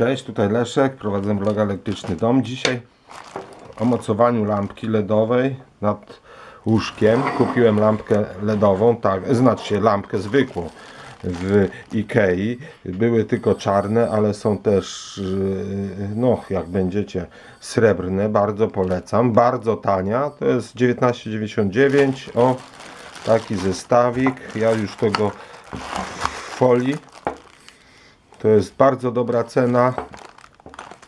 Cześć, tutaj Leszek, prowadzę blog Elektryczny Dom. Dzisiaj o mocowaniu lampki LEDowej nad łóżkiem. Kupiłem lampkę LEDową, tak, znaczy lampkę zwykłą w Ikei. Były tylko czarne, ale są też, yy, no jak będziecie, srebrne. Bardzo polecam. Bardzo tania, to jest 19,99. O, taki zestawik. Ja już tego w folii to jest bardzo dobra cena.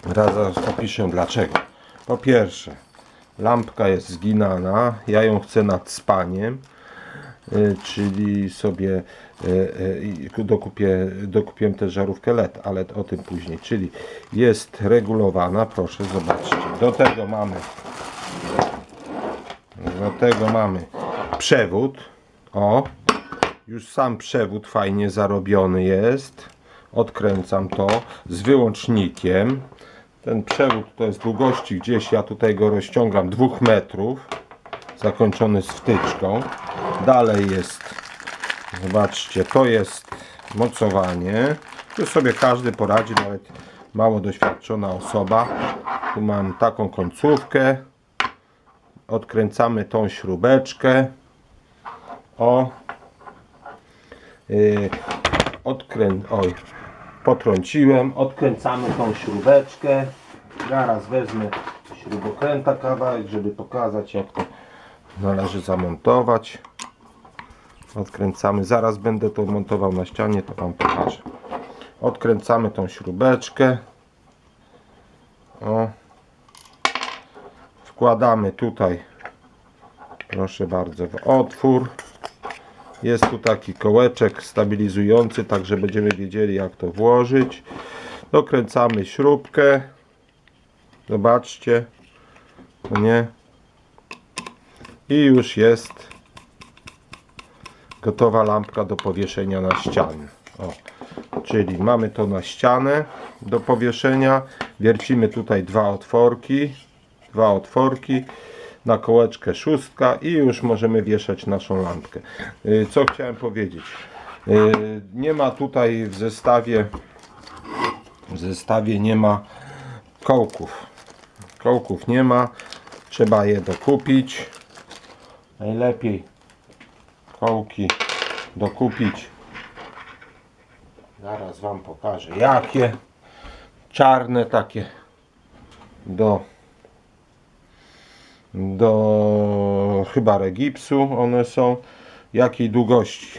Raz opiszę dlaczego. Po pierwsze, lampka jest zginana. Ja ją chcę nad spaniem. y, Czyli sobie y, y, dokupię, dokupiłem też żarówkę LED, ale o tym później. Czyli jest regulowana, proszę zobaczcie. Do tego mamy do tego mamy przewód. O, już sam przewód fajnie zarobiony jest. Odkręcam to z wyłącznikiem. Ten przewód to jest długości gdzieś, ja tutaj go rozciągam 2 metrów. Zakończony z wtyczką. Dalej jest, zobaczcie, to jest mocowanie. Tu sobie każdy poradzi, nawet mało doświadczona osoba. Tu mam taką końcówkę. Odkręcamy tą śrubeczkę. O, Yy, odkrę... Oj, potrąciłem. Odkręcamy tą śrubeczkę. Zaraz wezmę śrubokręta kawałek, żeby pokazać jak to należy zamontować. Odkręcamy. Zaraz będę to montował na ścianie, to Wam pokażę. Odkręcamy tą śrubeczkę. O. Wkładamy tutaj, proszę bardzo, w otwór. Jest tu taki kołeczek stabilizujący, także będziemy wiedzieli jak to włożyć. Dokręcamy śrubkę. Zobaczcie. Nie. I już jest gotowa lampka do powieszenia na ścianie. O. Czyli mamy to na ścianę do powieszenia. Wiercimy tutaj dwa otworki. Dwa otworki na kołeczkę szóstka i już możemy wieszać naszą lampkę. Y, Co chciałem powiedzieć? Y, Nie ma tutaj w zestawie w zestawie nie ma kołków. Kołków nie ma. Trzeba je dokupić. Najlepiej kołki dokupić. Zaraz Wam pokażę jakie. Czarne takie do do chyba regipsu one są. Jakiej długości?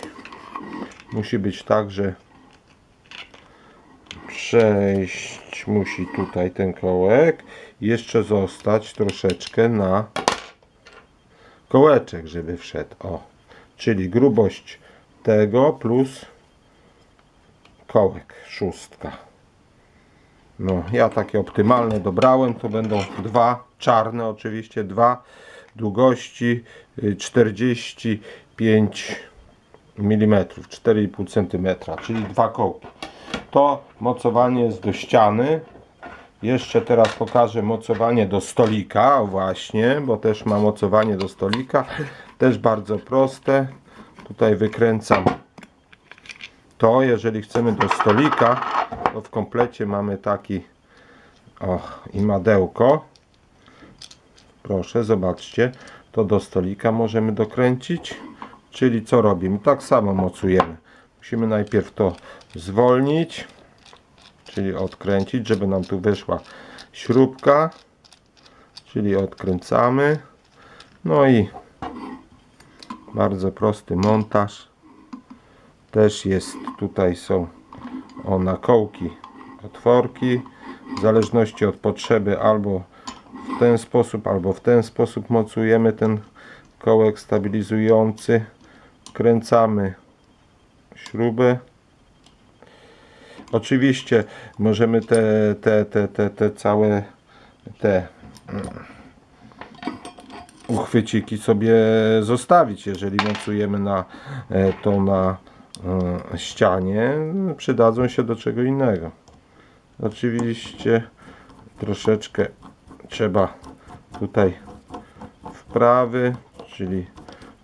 Musi być tak, że przejść musi tutaj ten kołek jeszcze zostać troszeczkę na kołeczek, żeby wszedł. O, czyli grubość tego plus kołek, szóstka no, ja takie optymalne dobrałem. To będą dwa czarne, oczywiście dwa długości y, 45 mm, 4,5 cm, czyli dwa kołki. To mocowanie jest do ściany. Jeszcze teraz pokażę mocowanie do stolika, właśnie, bo też ma mocowanie do stolika. Też bardzo proste. Tutaj wykręcam to, jeżeli chcemy do stolika, to w komplecie mamy taki o, i madełko. Proszę, zobaczcie, to do stolika możemy dokręcić. Czyli co robimy? Tak samo mocujemy. Musimy najpierw to zwolnić, czyli odkręcić, żeby nam tu wyszła śrubka. Czyli odkręcamy. No i bardzo prosty montaż. Też jest, tutaj są o nakołki, otworki. W zależności od potrzeby albo w ten sposób, albo w ten sposób mocujemy ten kołek stabilizujący. Kręcamy śrubę. Oczywiście możemy te, te, te, te, te całe te uchwyciki sobie zostawić, jeżeli mocujemy na e, to na ścianie, przydadzą się do czego innego. Oczywiście troszeczkę trzeba tutaj wprawy, czyli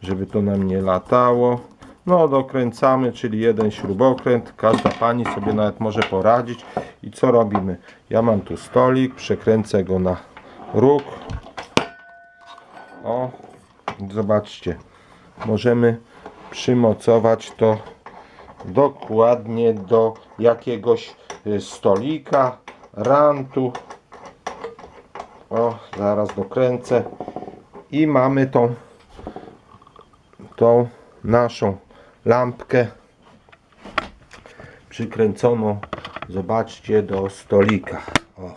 żeby to nam nie latało. No dokręcamy, czyli jeden śrubokręt. Każda pani sobie nawet może poradzić. I co robimy? Ja mam tu stolik, przekręcę go na róg. O, zobaczcie. Możemy przymocować to dokładnie do jakiegoś y, stolika, rantu. O, zaraz dokręcę. I mamy tą, tą naszą lampkę przykręconą, zobaczcie, do stolika. O.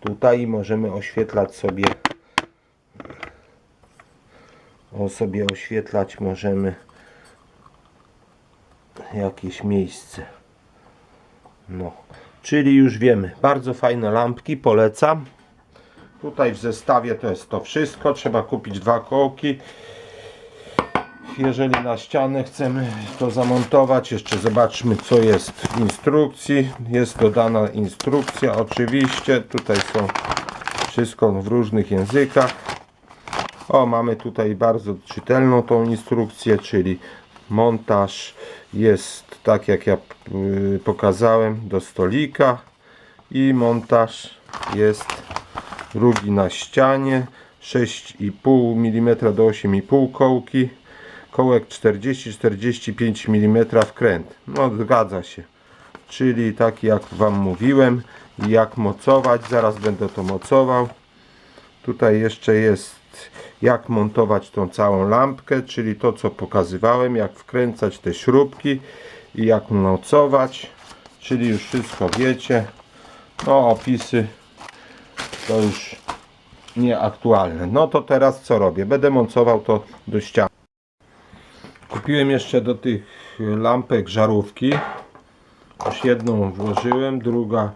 Tutaj możemy oświetlać sobie o sobie oświetlać możemy jakieś miejsce. No, czyli już wiemy, bardzo fajne lampki, polecam. Tutaj w zestawie to jest to wszystko. Trzeba kupić dwa kołki. Jeżeli na ścianę chcemy to zamontować, jeszcze zobaczmy co jest w instrukcji. Jest dodana instrukcja oczywiście. Tutaj są wszystko w różnych językach. O, mamy tutaj bardzo czytelną tą instrukcję, czyli montaż jest tak jak ja y, pokazałem do stolika i montaż jest drugi na ścianie 6,5 mm do 8,5 kołki kołek 40-45 mm wkręt no zgadza się. Czyli tak jak wam mówiłem jak mocować. Zaraz będę to mocował. Tutaj jeszcze jest jak montować tą całą lampkę, czyli to co pokazywałem, jak wkręcać te śrubki i jak mocować, czyli już wszystko wiecie. No opisy to już nieaktualne. No to teraz co robię? Będę mocował to do ściany. Kupiłem jeszcze do tych lampek żarówki. Już jedną włożyłem, druga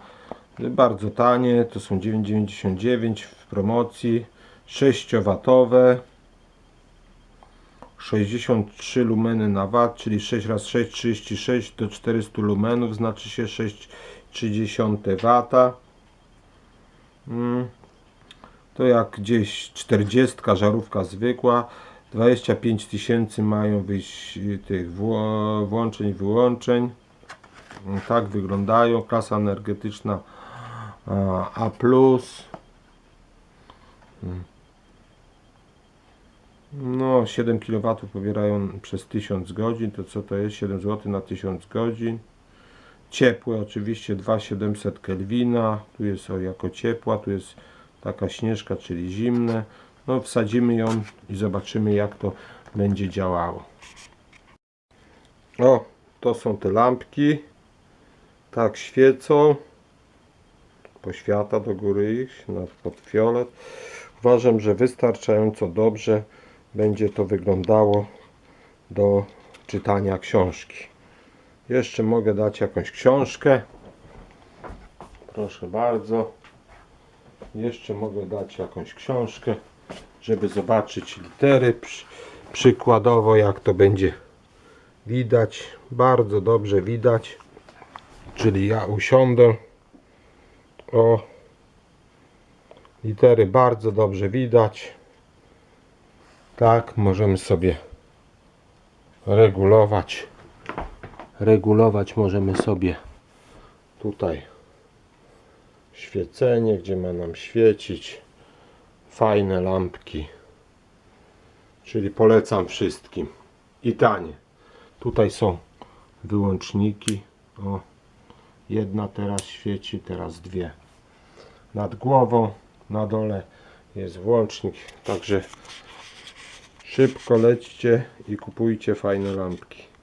bardzo tanie, to są 9,99 w promocji, 6W, 63 lumeny na wat, czyli 6 razy 6 36 do 400 lumenów, znaczy się 6,3 W. Mm. To jak gdzieś 40 żarówka zwykła, 25 tysięcy mają wyjść y, tych włączeń wyłączeń. Mm, Tak wyglądają. Klasa energetyczna a, A+. Mm. No, 7 kW pobierają przez 1000 godzin. To co to jest? 7 zł na 1000 godzin. Ciepłe oczywiście 2700 Kelwina. Tu jest o, jako ciepła. Tu jest taka śnieżka, czyli zimne. No, wsadzimy ją i zobaczymy jak to będzie działało. O, to są te lampki. Tak świecą. Poświata do góry ich na pod fiolet. Uważam, że wystarczająco dobrze będzie to wyglądało do czytania książki. Jeszcze mogę dać jakąś książkę. Proszę bardzo. Jeszcze mogę dać jakąś książkę, żeby zobaczyć litery. Przy, przykładowo jak to będzie widać. Bardzo dobrze widać. Czyli ja usiądę. O. Litery bardzo dobrze widać. Tak, możemy sobie regulować. Regulować możemy sobie tutaj świecenie, gdzie ma nam świecić. Fajne lampki. Czyli polecam wszystkim. I tanie. Tutaj są wyłączniki. O, jedna teraz świeci, teraz dwie. Nad głową, na dole jest włącznik. Także szybko lećcie i kupujcie fajne lampki.